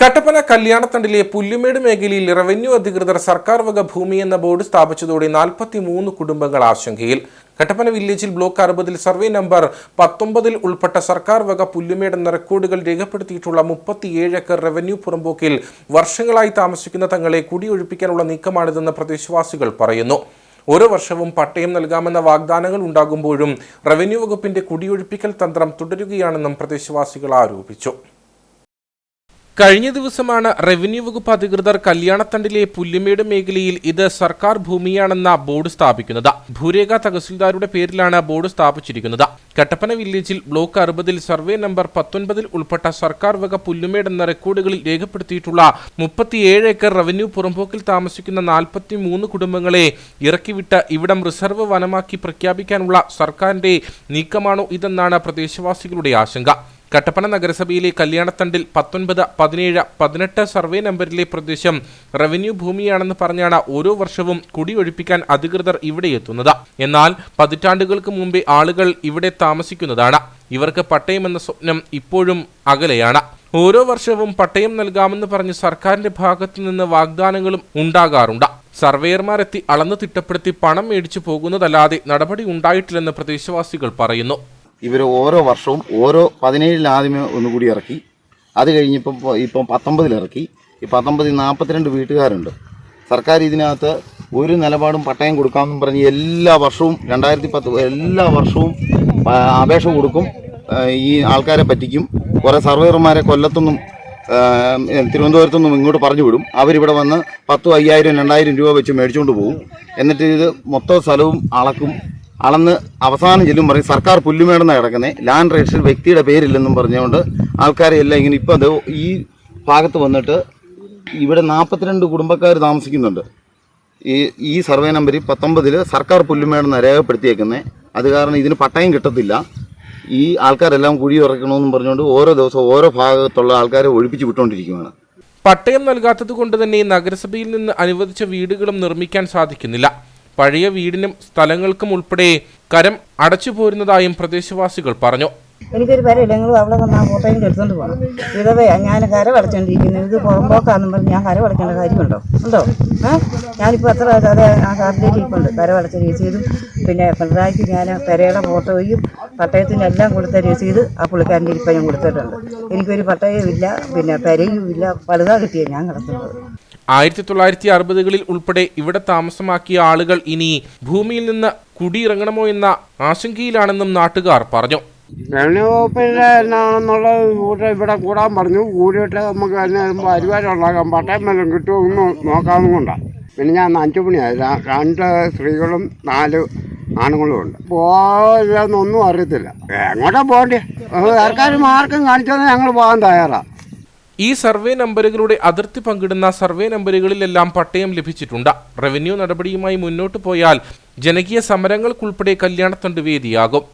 കട്ടപ്പന കല്യാണത്തണ്ടിലെ പുല്ലുമേട് മേഖലയിൽ റവന്യൂ അധികൃതർ സർക്കാർ വക ഭൂമി എന്ന ബോർഡ് സ്ഥാപിച്ചതോടെ നാൽപ്പത്തി മൂന്ന് കുടുംബങ്ങൾ ആശങ്കയിൽ. കട്ടപ്പന വില്ലേജിൽ ബ്ലോക്ക് അറുപതിൽ സർവേ നമ്പർ പത്തൊമ്പതിൽ ഉൾപ്പെട്ട സർക്കാർ വക പുല്ലുമേട് എന്ന റെക്കോർഡുകൾ രേഖപ്പെടുത്തിയിട്ടുള്ള മുപ്പത്തിയേഴ് ഏക്കർ റവന്യൂ പുറമ്പോക്കിൽ വർഷങ്ങളായി താമസിക്കുന്ന തങ്ങളെ കുടിയൊഴിപ്പിക്കാനുള്ള നീക്കമാണിതെന്ന് പ്രദേശവാസികൾ പറയുന്നു. ഓരോ വർഷവും പട്ടയം നൽകാമെന്ന വാഗ്ദാനങ്ങൾ ഉണ്ടാകുമ്പോഴും റവന്യൂ വകുപ്പിന്റെ കുടിയൊഴിപ്പിക്കൽ തന്ത്രം തുടരുകയാണെന്നും പ്രദേശവാസികൾ ആരോപിച്ചു. കഴിഞ്ഞ ദിവസമാണ് റവന്യൂ വകുപ്പ് അധികൃതർ കല്യാണത്തണ്ടിലെ പുല്ലുമേട് മേഖലയിൽ ഇത് സർക്കാർ ഭൂമിയാണെന്ന ബോർഡ് സ്ഥാപിക്കുന്നത്. ഭൂരേഖ തഹസിൽദാരുടെ പേരിലാണ് ബോർഡ് സ്ഥാപിച്ചിരിക്കുന്നത്. കട്ടപ്പന വില്ലേജിൽ ബ്ലോക്ക് അറുപതിൽ സർവേ നമ്പർ പത്തൊൻപതിൽ ഉൾപ്പെട്ട സർക്കാർ വക പുല്ലുമേട് എന്ന റെക്കോർഡുകളിൽ രേഖപ്പെടുത്തിയിട്ടുള്ള മുപ്പത്തിയേഴ് ഏക്കർ റവന്യൂ പുറമ്പോക്കിൽ താമസിക്കുന്ന നാൽപ്പത്തി മൂന്ന് കുടുംബങ്ങളെ ഇറക്കിവിട്ട് ഇവിടം റിസർവ് വനമാക്കി പ്രഖ്യാപിക്കാനുള്ള സർക്കാരിന്റെ നീക്കമാണോ ഇതെന്നാണ് പ്രദേശവാസികളുടെ ആശങ്ക. കട്ടപ്പന നഗരസഭയിലെ കല്യാണത്തണ്ടിൽ പത്തൊൻപത് പതിനേഴ് പതിനെട്ട് സർവേ നമ്പറിലെ പ്രദേശം റവന്യൂ ഭൂമിയാണെന്ന് പറഞ്ഞാണ് ഓരോ വർഷവും കുടിയൊഴിപ്പിക്കാൻ അധികൃതർ ഇവിടെ എത്തുന്നത്. എന്നാൽ പതിറ്റാണ്ടുകൾക്ക് മുമ്പേ ആളുകൾ ഇവിടെ താമസിക്കുന്നതാണ്. ഇവർക്ക് പട്ടയമെന്ന സ്വപ്നം ഇപ്പോഴും അകലെയാണ്. ഓരോ വർഷവും പട്ടയം നൽകാമെന്ന് പറഞ്ഞ് സർക്കാരിന്റെ ഭാഗത്തു നിന്ന് വാഗ്ദാനങ്ങളും ഉണ്ടാകാറുണ്ട്. സർവേയർമാരെത്തി അളന്നു തിട്ടപ്പെടുത്തി പണം മേടിച്ചു പോകുന്നതല്ലാതെ നടപടി ഉണ്ടായിട്ടില്ലെന്ന് പ്രദേശവാസികൾ പറയുന്നു. ഇവർ ഓരോ വർഷവും ഓരോ പതിനേഴിൽ ആദ്യമേ ഒന്നുകൂടി ഇറക്കി. അത് കഴിഞ്ഞിപ്പം ഇപ്പം പത്തൊമ്പതിലിറക്കി ഈ പത്തൊമ്പതിൽ നാൽപ്പത്തിരണ്ട് വീട്ടുകാരുണ്ട്. സർക്കാർ ഇതിനകത്ത് ഒരു നിലപാടും പട്ടയം കൊടുക്കാമെന്നും പറഞ്ഞ് എല്ലാ വർഷവും രണ്ടായിരത്തി പത്ത് എല്ലാ വർഷവും അപേക്ഷ കൊടുക്കും. ഈ ആൾക്കാരെ പറ്റിക്കും. കുറേ സർവേയർമാരെ കൊല്ലത്തൊന്നും തിരുവനന്തപുരത്തുനിന്നും തിരുവനന്തപുരത്തൊന്നും ഇങ്ങോട്ട് പറഞ്ഞു വിടും. അവരിവിടെ വന്ന് പത്തും അയ്യായിരം രണ്ടായിരം രൂപ വെച്ച് മേടിച്ചുകൊണ്ട് പോകും. എന്നിട്ട് ഇത് മൊത്തം സ്ഥലവും അളക്കും. അളന്ന് അവസാനം ചെല്ലും പറയും സർക്കാർ പുല്ലുമേടെന്നാണ് കിടക്കുന്നത് ലാൻഡ് രജിസ്റ്റർ വ്യക്തിയുടെ പേരില്ലെന്നും പറഞ്ഞുകൊണ്ട് ആൾക്കാരെ എല്ലാം ഇങ്ങനെ ഇപ്പം അത് ഈ ഭാഗത്ത് വന്നിട്ട് ഇവിടെ നാൽപ്പത്തിരണ്ട് കുടുംബക്കാർ താമസിക്കുന്നുണ്ട്. ഈ ഈ സർവേ നമ്പർ പത്തൊമ്പതിൽ സർക്കാർ പുല്ലുമേടെന്ന് രേഖപ്പെടുത്തിയേക്കുന്നത് അത് കാരണം ഇതിന് പട്ടയം കിട്ടത്തില്ല. ഈ ആൾക്കാരെല്ലാം കുഴി ഉറക്കണമെന്നും പറഞ്ഞുകൊണ്ട് ഓരോ ദിവസവും ഓരോ ഭാഗത്തുള്ള ആൾക്കാരെ ഒഴിപ്പിച്ച് വിട്ടുകൊണ്ടിരിക്കുകയാണ് പട്ടയം നൽകാത്തത് കൊണ്ട് തന്നെ നഗരസഭയിൽ നിന്ന് അനുവദിച്ച വീടുകളും നിർമ്മിക്കാൻ സാധിക്കുന്നില്ല. പഴയ വീടിനും സ്ഥലങ്ങൾക്കും ഉൾപ്പെടെ കരം അടച്ചു പോരുന്നതായും പ്രദേശവാസികൾ പറഞ്ഞു. എനിക്കൊരു പേരില്ലെങ്കിലും അവിടെ വന്ന് ആ ഫോട്ടോയും എടുത്തോണ്ട് പോകണം വിധവയാ ഞാൻ കര വളച്ചോണ്ടിരിക്കുന്നത് ഇത് പുറമ്പോക്കാന്നും പറഞ്ഞ് ഞാൻ കര വളയ്ക്കേണ്ട കാര്യമുണ്ടോ? ഉണ്ടോ? ഏഹ് ഞാനിപ്പോൾ അത്ര അതെ ആ കാർഡിലേക്ക് ഇരിപ്പുണ്ട്. കര വളച്ച രസീതും പിന്നെ പിണറായിക്ക് ഞാൻ പെരയുടെ ഫോട്ടോയും പട്ടയത്തിന്റെ എല്ലാം കൊടുത്ത രസീത് ആ പുള്ളിക്കാരന്റെ ഇരിപ്പം ഞാൻ കൊടുത്തിട്ടുണ്ട്. എനിക്കൊരു പട്ടയവും ഇല്ല പിന്നെ പെരയും ഇല്ല പലുതാ കിട്ടിയ ഞാൻ കിടക്കുന്നത്. ആയിരത്തി തൊള്ളായിരത്തി അറുപതുകളിൽ ഉൾപ്പെടെ ഇവിടെ താമസമാക്കിയ ആളുകൾ ഇനി ഭൂമിയിൽ നിന്ന് കുടിയിറങ്ങണമോ എന്ന ആശങ്കയിലാണെന്നും നാട്ടുകാർ പറഞ്ഞു. റവന്യൂ കൂടെ ഇവിടെ കൂടാൻ പറഞ്ഞു. കൂടിയിട്ട് നമുക്ക് തന്നെ പരിപാടി ഉണ്ടാക്കാം. പട്ടയം വല്ലതും കിട്ടുമോ എന്ന് നോക്കാമെന്നും കൊണ്ടാണ് പിന്നെ ഞാൻ അഞ്ചു മണിയായി. രണ്ട് സ്ത്രീകളും നാല് ആണുങ്ങളും ഉണ്ട്. അറിയത്തില്ല. എങ്ങോട്ടാ പോകണ്ടേ സർക്കാർ മാർക്കും കാണിച്ചാൽ ഞങ്ങൾ പോകാൻ തയ്യാറാണ് ഈ സർവേ നമ്പറുകളുടെ അതിർത്തി പങ്കിടുന്ന സർവേ നമ്പറുകളിലെല്ലാം പട്ടയം ലഭിച്ചിട്ടുണ്ട്. റവന്യൂ നടപടിയുമായി മുന്നോട്ട് പോയാൽ ജനകീയ സമരങ്ങൾക്കുൾപ്പെടെ കല്യാണത്തണ്ട് വേദിയാകും.